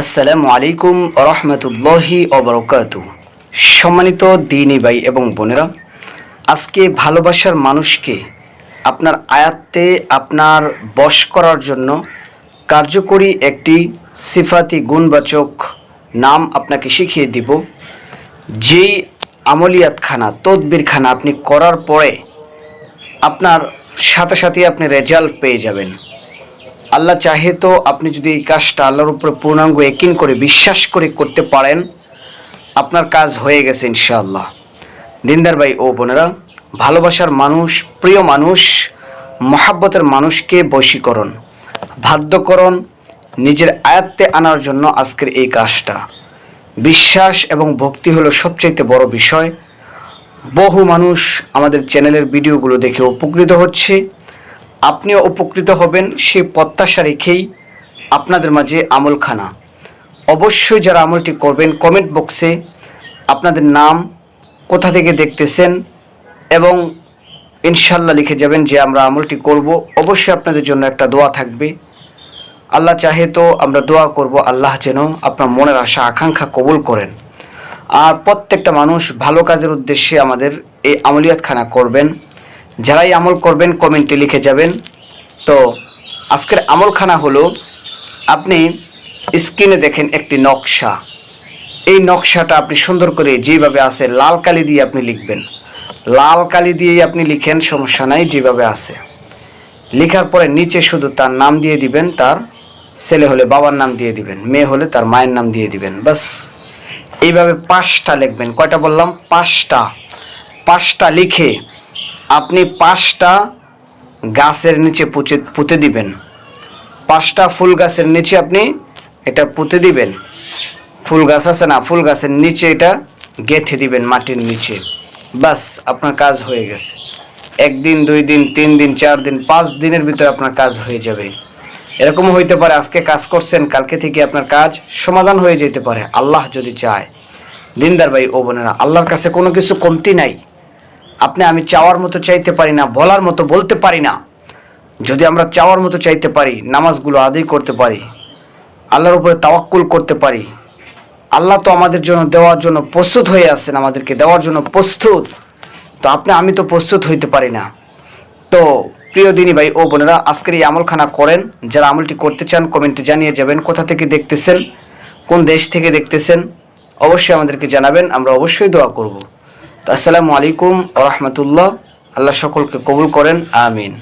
আসসালামু আলাইকুম রহমতুল্লাহি অবরকাত সম্মানিত দিনী ভাই এবং বোনেরা, আজকে ভালোবাসার মানুষকে আপনার আয়াত্তে আপনার বশ করার জন্য কার্যকরী একটি সিফাতি গুণবাচক নাম আপনাকে শিখিয়ে দিব। যেই আমলিয়াতখানা, তদবিরখানা আপনি করার পরে আপনার সাথে সাথে আপনি রেজাল্ট পেয়ে যাবেন। আল্লাহ চাহে তো আপনি যদি এই কাজটা আল্লাহর উপরে পূর্ণাঙ্গ একিন করে বিশ্বাস করে করতে পারেন, আপনার কাজ হয়ে গেছে ইনশাআল্লাহ। দিনদার ভাই, ও বোনেরা, ভালোবাসার মানুষ, প্রিয় মানুষ, মহাব্বতের মানুষকে বশীকরণ, বাধ্যকরণ, নিজের আয়ত্তে আনার জন্য আজকের এই কাজটা। বিশ্বাস এবং ভক্তি হলো সবচাইতে বড় বিষয়। বহু মানুষ আমাদের চ্যানেলের ভিডিওগুলো দেখে উপকৃত হচ্ছে। আপনিও উপকৃত হবেন সে প্রত্যাশা রেখেই আপনাদের মাঝে আমলখানা। অবশ্যই যারা আমলটি করবেন কমেন্ট বক্সে আপনাদের নাম, কোথা থেকে দেখতেছেন এবং ইনশাল্লাহ লিখে যাবেন যে আমরা আমলটি করব। অবশ্যই আপনাদের জন্য একটা দোয়া থাকবে। আল্লাহ চাহে তো আমরা দোয়া করব, আল্লাহ যেন আপনার মনের আশা, আকাঙ্ক্ষা কবুল করেন। আর প্রত্যেকটা মানুষ ভালো কাজের উদ্দেশ্যে আমাদের এই আমলিয়াতখানা করবেন। যারাই আমল করবেন, কমেন্টে লিখে যাবেন। তো আজকের আমলখানা হলো, আপনি স্ক্রিনে দেখেন একটি নকশা। এই নকশাটা আপনি সুন্দর করে যেভাবে আছে লাল কালি দিয়ে আপনি লিখবেন। লাল কালি দিয়েই আপনি লিখেন, সমস্যা নাই, যেভাবে আছে। লেখার পরে নিচে শুধু তার নাম দিয়ে দিবেন, তার ছেলে হলে বাবার নাম দিয়ে দিবেন, মেয়ে হলে তার মায়ের নাম দিয়ে দিবেন বাস এইভাবে পাঁচটা লিখবেন। কয়টা বললাম? পাঁচটা। পাঁচটা লিখে আপনি পাঁচটা গাছের নিচে পুঁচে পুঁতে দিবেন। পাঁচটা ফুল গাছের নিচে আপনি এটা পুঁতে দিবেন। ফুল গাছ আছে না, ফুল গাছের নিচে এটা গেঁথে দিবেন মাটির নিচে। বাস, আপনার কাজ হয়ে গেছে। একদিন, দুই দিন, তিন দিন, চার দিন, পাঁচ দিনের ভিতরে আপনার কাজ হয়ে যাবে। এরকম হইতে পারে, আজকে কাজ করছেন, কালকে থেকে আপনার কাজ সমাধান হয়ে যেতে পারে, আল্লাহ যদি চায়। দিনদার ভাই ও বোনেরা, আল্লাহর কাছে কোনো কিছু কমতি নাই। আপনি আমি চাওয়ার মতো চাইতে পারি না, বলার মতো বলতে পারি না। যদি আমরা চাওয়ার মতো চাইতে পারি, নামাজগুলো আদায় করতে পারি, আল্লাহর উপরে তাওয়াক্কুল করতে পারি, আল্লাহ তো আমাদের জন্য দেওয়ার জন্য প্রস্তুত হয়ে আছেন, আমাদেরকে দেওয়ার জন্য প্রস্তুত, তো আপনি, আমি তো প্রস্তুত হইতে পারি না। তো প্রিয় দিনী ভাই ও বোনেরা, আজকের এই আমলখানা করেন, যারা আমলটি করতে চান, কমেন্টে জানিয়ে যাবেন কোথা থেকে দেখতেছেন, কোন দেশ থেকে দেখতেছেন, অবশ্যই আমাদেরকে জানাবেন, আমরা অবশ্যই দোয়া করব। আসসালামু আলাইকুম রহমতুল্লাহ। আল্লাহ সকলকে কবুল করেন আমিন।